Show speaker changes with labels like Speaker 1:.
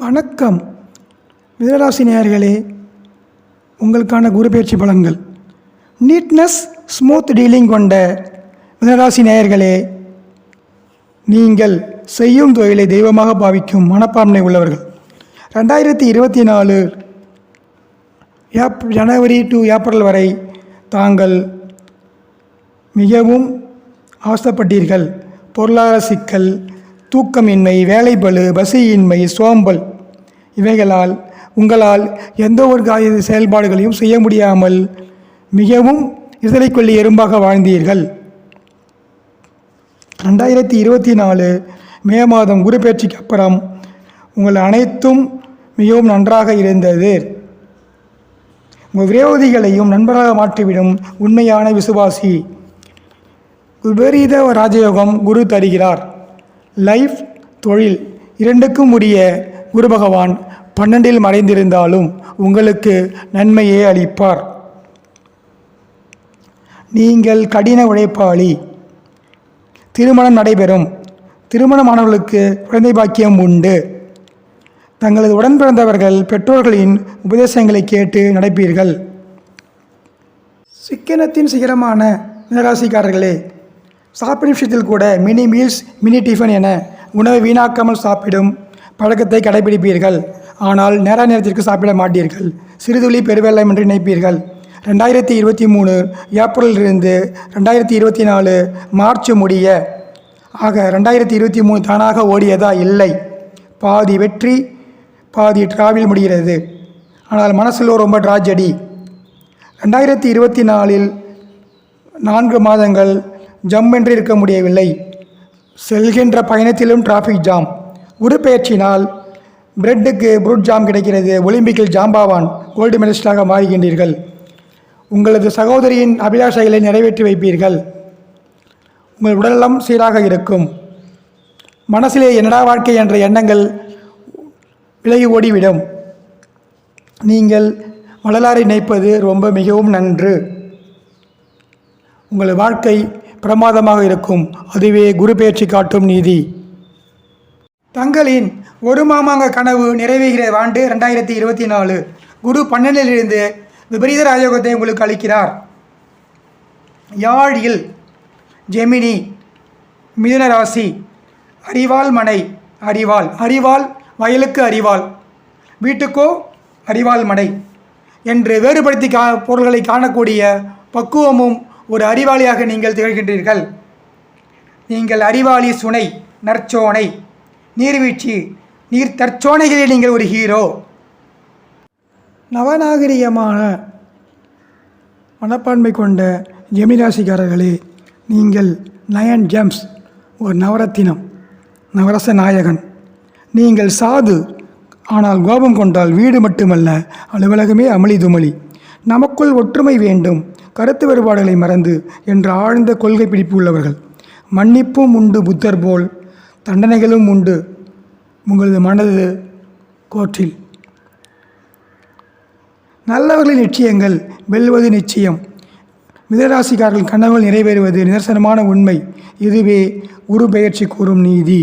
Speaker 1: வணக்கம். மிதராசி நேயர்களே உங்களுக்கான குரு பயிற்சி பலன்கள். நீட்னஸ் ஸ்மூத் டீலிங் கொண்ட மிதராசி நேயர்களே நீங்கள் செய்யும் தொழிலை தெய்வமாக பாவிக்கும் மனப்பான்மை உள்ளவர்கள். ரெண்டாயிரத்தி இருபத்தி நாலு ஏப் ஜனவரி டு ஏப்ரல் வரை தாங்கள் மிகவும் அவசப்பட்டீர்கள் பொருளாதார சிக்கல் தூக்கமின்மை வேலைப்பழு பசியின்மை சோம்பல் இவைகளால் உங்களால் எந்த ஒரு காரிய செயல்பாடுகளையும் செய்ய முடியாமல் மிகவும் இதழை கொள்ளி எறும்பாக வாழ்ந்தீர்கள். ரெண்டாயிரத்தி இருபத்தி நாலு மே மாதம் குரு பயிற்சிக்கு அப்புறம் உங்கள் அனைத்தும் மிகவும் நன்றாக இருந்தது. உங்கள் விரோதிகளையும் நண்பராக மாற்றிவிடும் உண்மையான விசுவாசி விபரீத ராஜயோகம் குரு தருகிறார். லைஃப் தொழில் இரண்டுக்கும் உரிய குரு பகவான் பன்னெண்டில் மறைந்திருந்தாலும் உங்களுக்கு நன்மையே அளிப்பார். நீங்கள் கடின உழைப்பாளி. திருமணம் நடைபெறும். திருமணமானவர்களுக்கு குழந்தை பாக்கியம் உண்டு. தங்களது உடன் பிறந்தவர்கள் பெற்றோர்களின் உபதேசங்களை கேட்டு நடப்பீர்கள். சிக்கனத்தின் சிகரமான மீனராசிக்காரர்களே சாப்பிடும் விஷயத்தில் கூட மினி மீல்ஸ் மினி டிஃபன் என உணவை வீணாக்காமல் சாப்பிடும் பழக்கத்தை கடைபிடிப்பீர்கள் ஆனால் நேர நேரத்திற்கு சாப்பிட மாட்டீர்கள். சிறுதுளி பெருவெள்ளம் என்று நினைப்பீர்கள். ரெண்டாயிரத்தி இருபத்தி மூணு ஏப்ரலிலிருந்து ரெண்டாயிரத்தி இருபத்தி நாலு மார்ச் முடிய ஆக ரெண்டாயிரத்தி இருபத்தி மூணு தானாக ஓடியதா? இல்லை. பாதி வெற்றி பாதி டிராவில் முடிகிறது. ஆனால் மனசில் ரொம்ப ட்ராஜடி ரெண்டாயிரத்தி இருபத்தி நாலில் நான்கு மாதங்கள் ஜம் என்று இருக்க முடியவில்லை. செல்கின்ற பயணத்திலும் டிராஃபிக் ஜாம் உருப்பெயர்ச்சினால் பிரெட்டுக்கு புரூட் ஜாம் கிடைக்கிறது. ஒலிம்பிக்கில் ஜாம்பாவான் கோல்டு மெடலிஸ்டாக மாறுகின்றீர்கள். உங்களது சகோதரியின் அபிலாஷைகளை நிறைவேற்றி வைப்பீர்கள். உங்கள் உடல்நலம் சீராக இருக்கும். மனசிலே என்னடா வாழ்க்கை என்ற எண்ணங்கள் விலகி ஓடிவிடும். நீங்கள் வள்ளலாரை நினைப்பது ரொம்ப மிகவும் நன்று. உங்கள் வாழ்க்கை பிரமாதமாக இருக்கும். அதுவே குரு பெயர்ச்சி காட்டும் நீதி. தங்களின் ஒரு மாமாங்க கனவு நிறைவேகிற ஆண்டு ரெண்டாயிரத்தி இருபத்தி நாலு. குரு பன்னெண்டிலிருந்து விபரீத ராஜயோகத்தை உங்களுக்கு அளிக்கிறார். யாழில் ஜெமினி மிதுன ராசி அறிவாள் மனை அறிவாள் அறிவாள் வயலுக்கு அறிவாள் வீட்டுக்கோ அறிவாள் மனை என்று வேறுபடுத்தி கா பொருள்களை காணக்கூடிய பக்குவமும் ஒரு அறிவாளியாக நீங்கள் திகழ்கின்றீர்கள். நீங்கள் அறிவாளி சுனை நற்சோனை நீர்வீழ்ச்சி நீர் தற்சோனைகளில் நீங்கள் ஒரு ஹீரோ நவநாகரிகமான மனப்பான்மை கொண்ட ஜெமிராசிக்காரர்களே நீங்கள் நயன் ஜெம்ஸ் ஒரு நவரத்தினம் நவரச நாயகன். நீங்கள் சாது ஆனால் கோபம் கொண்டால் வீடு மட்டுமல்ல அலுவலகமே அமளி துமளி. நமக்குள் ஒற்றுமை வேண்டும் கருத்து வேறுபாடுகளை மறந்து என்ற ஆழ்ந்த கொள்கை பிடிப்பு உள்ளவர்கள். மன்னிப்பும் உண்டு புத்தர் போல் தண்டனைகளும் உண்டு உங்களது மனது கோற்றில். நல்லவர்களின் நிச்சயங்கள் வெல்வது நிச்சயம். மிதராசிக்காரர்கள் கனவுகள் நிறைவேறுவது நிதர்சனமான உண்மை. இதுவே குரு பெயர்ச்சி கூறும் நீதி.